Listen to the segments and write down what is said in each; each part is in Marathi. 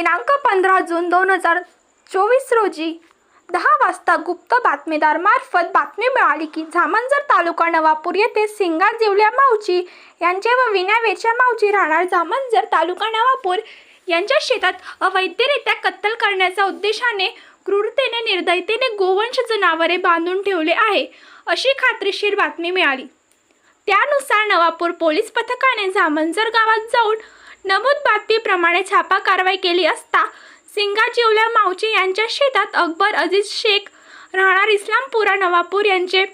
दिनांक पंधरा जून दोन हजार चोवीस रोजी दहा वाजता गुप्त बातमीदार मार्फत बातमी मिळाली की झामंजर तालुका नवापूर येथे सिंगा जिवल्या मावची यांचे व विना वेच्या मावची राहणार झामंजर तालुका नवापूर यांच्या शेतात अवैधरित्या कत्तल करण्याच्या उद्देशाने क्रूरतेने निर्दयतेने गोवंश जनावरे बांधून ठेवले आहे अशी खात्रीशीर बातमी मिळाली. त्यानुसार नवापूर पोलीस पथकाने झामंजर गावात जाऊन नमूद बातमीप्रमाणे छापा कारवाई केली असता सिंगा जिवल्या मावची यांच्या शेतात अकबर अजीज शेख राहणार इस्लामपुरा नवापूर यांचे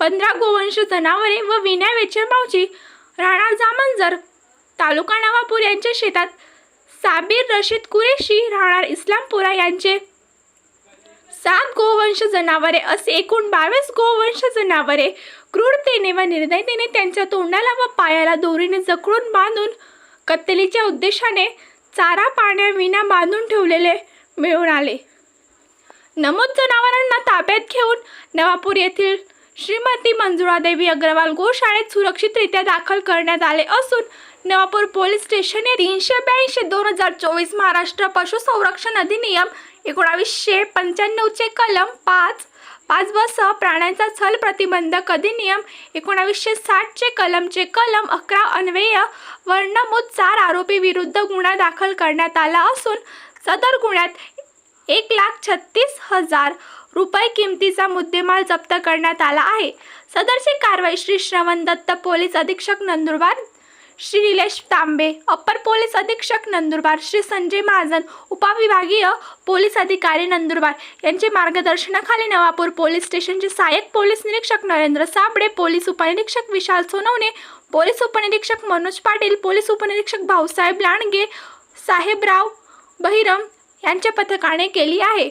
पंधरा गोवंश जनावरे व विनय वेचे मावची राहणार जामंजर तालुका नवापूर यांच्या शेतात साबीर रशीद कुरेशी राहणार इस्लामपुरा यांचे सात गोवंश जनावरे असे एकूण बावीस गोवंश जनावरे क्रूरतेने व निर्दयतेने त्यांच्या तोंडाला व पायाला दोरीने जखडून बांधून कत्तलीच्या उद्देशाने चारा पाण्याविना बांधून ठेवलेले मिळून आले. नमूद जनावरांना ताब्यात घेऊन नवापूर येथील श्रीमती मंजुळादेवी अग्रवाल गोशाळेत सुरक्षितरित्या दाखल करण्यात आले असून नवापूर पोलीस स्टेशन हे तीनशे ब्याऐंशी दोन हजार चोवीस महाराष्ट्र पशुसंरक्षण अधिनियम एकोणावीसशे पंच्याण्णवचे कलम पाच पाच व सह प्राण्यांचा छल प्रतिबंधक अधिनियम एकोणावीसशे साठचे कलमचे कलम अकरा अन्वय वर्णमूत चार आरोपी विरुद्ध गुन्हा दाखल करण्यात आला असून सदर गुन्ह्यात एक लाख छत्तीस हजार रुपये किमतीचा मुद्देमाल जप्त करण्यात आला आहे. सदरची कारवाई श्री श्रवण दत्त पोलीस अधीक्षक नंदुरबार श्री निलेश तांबे अप्पर पोलीस अधीक्षक नंदुरबार श्री संजय महाजन उपविभागीय पोलीस अधिकारी नंदुरबार यांचे मार्गदर्शनाखाली नवापूर पोलीस स्टेशनचे सहाय्यक पोलीस निरीक्षक नरेंद्र साबळे पोलीस उपनिरीक्षक विशाल सोनवणे पोलीस उपनिरीक्षक मनोज पाटील पोलीस उपनिरीक्षक भाऊसाहेब लांडगे साहेबराव बहिरम यांच्या पथकाने केली आहे.